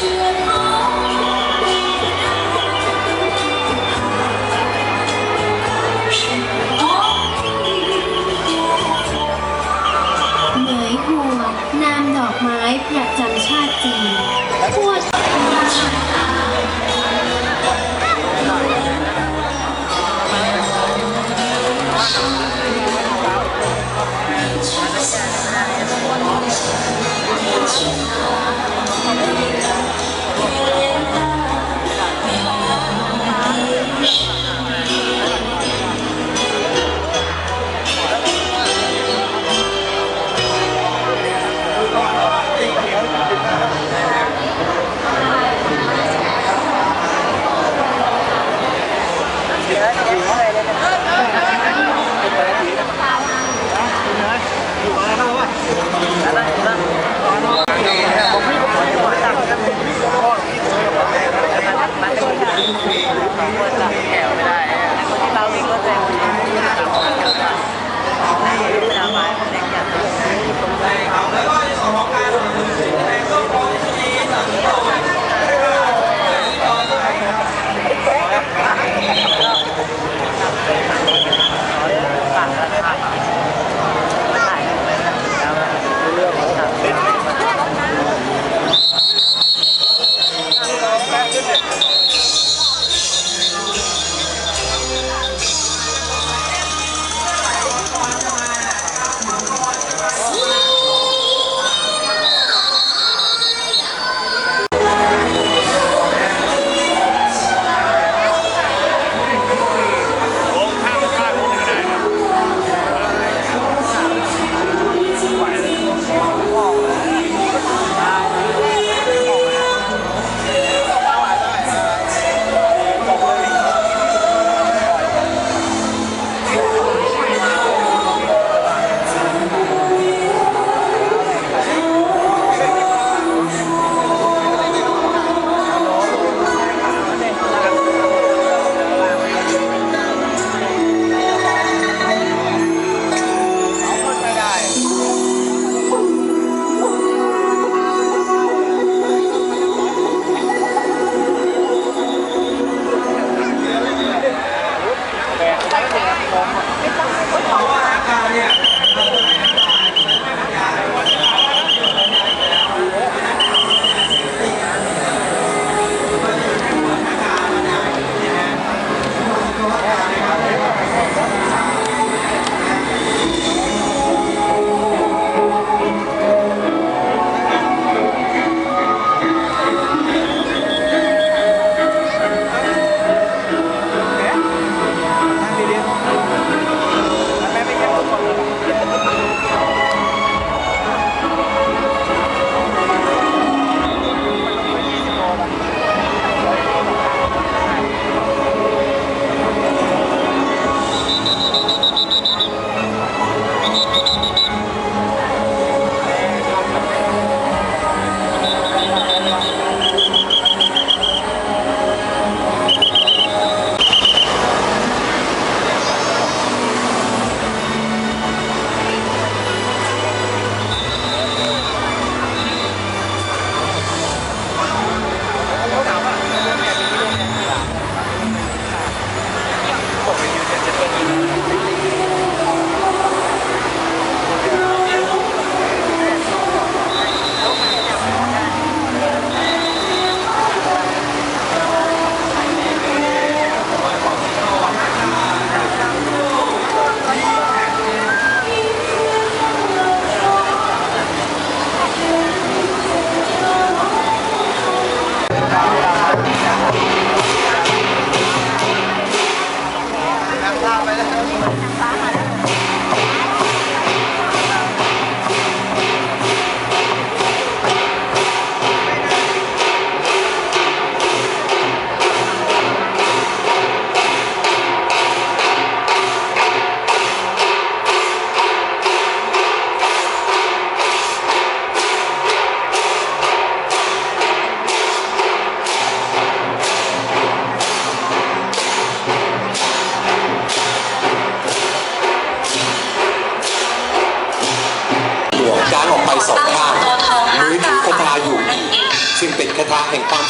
是他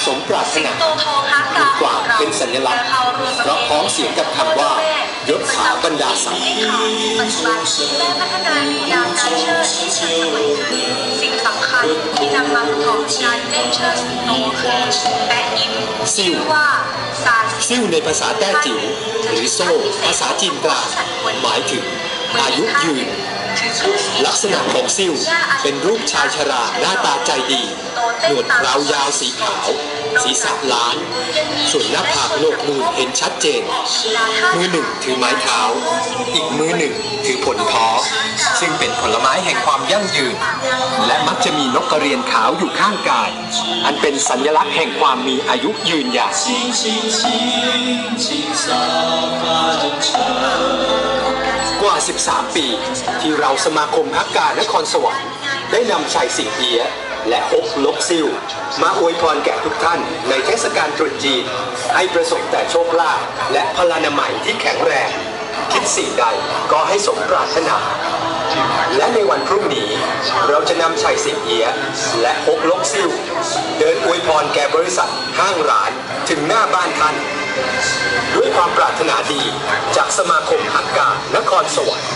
สมปรารถนาโตทองฮักมีกว่าเป็นสัญลักษณ์เพราะพ้องเสียงกับคำว่ายศถาบรรดาศักดิ์ปัจจุบันและพัฒนาลีลาการเชิดที่ทันสมัยขึ้นสิงโตสำคัญที่นำมาประกอบการเล่นเชิดสิงโตคือแปะยิ้มซิ่วชื่อว่าซาซิ่วในภาษาแต้จิ๋วหรือโซ่ภาษาจีนกลางหมายถึงอายุยืน ลักษณะของซิ่วเป็นรูปชายชราหน้าตาใจดี หนวดเคราวยาวสีขาว ศีรษะล้าน ส่วนหน้าผากโหนกนูนเห็นชัดเจน มือหนึ่งถือไม้เท้า อีกมือหนึ่งถือผลท้อซึ่งเป็นผลไม้แห่งความยั่งยืน และมักจะมีนกกระเรียนขาวอยู่ข้างกาย อันเป็นสัญลักษณ์แห่งความมีอายุยืนยาว กว่า 13 ปี ที่เราสมาคมฮักการนครสวรรค์ ได้นำชัยสิงเอียะและฮกลกซิลมาอวยพรแก่ทุกท่านในเทศกาลตรุษจีน ให้ประสบแต่โชคลาภและพลานามัยที่แข็งแรง คิดสิ่งใดก็ให้สมปรารถนา และในวันพรุ่งนี้เราจะนำชัยสิงเอียะและฮกลกซิลเดินอวยพรแก่บริษัทห้างร้านถึงหน้าบ้านท่าน ด้วยความปรารถนาดีจากสมาคมอากาศนครสวรรค์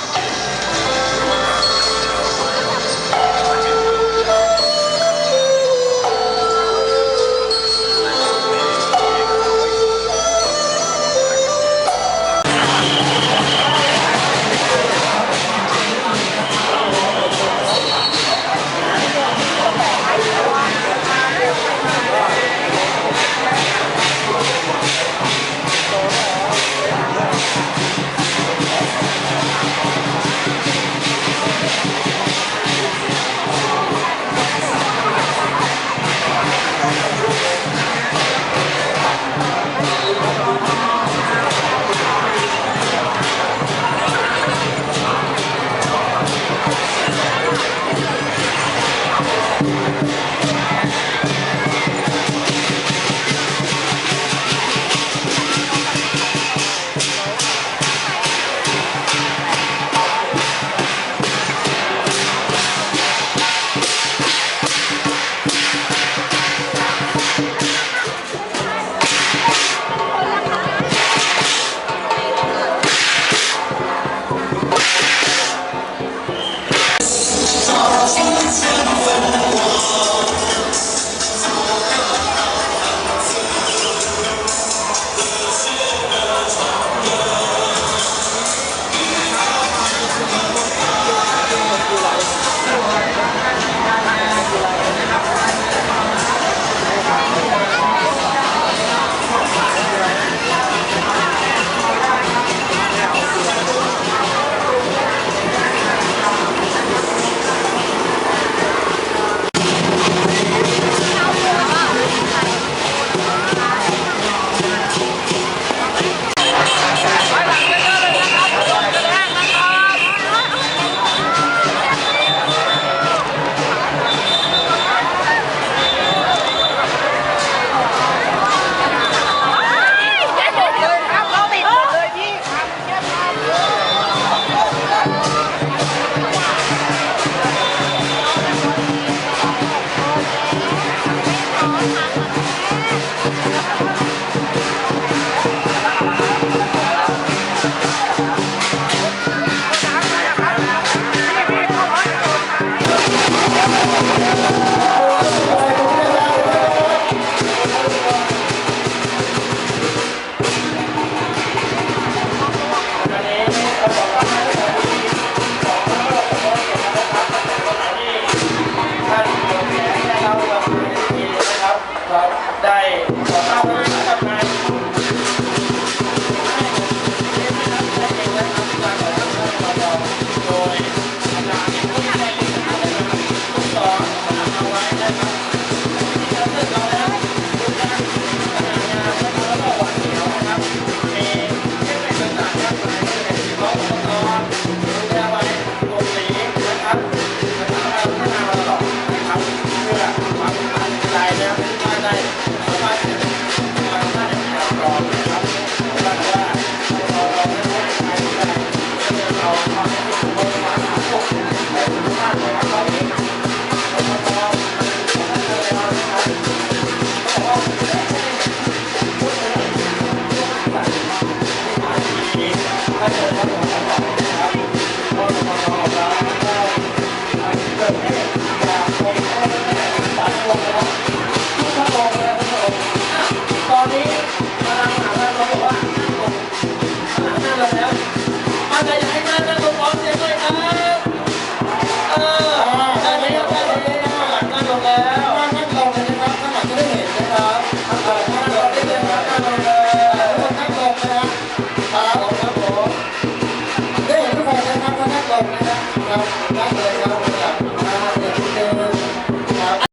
ร้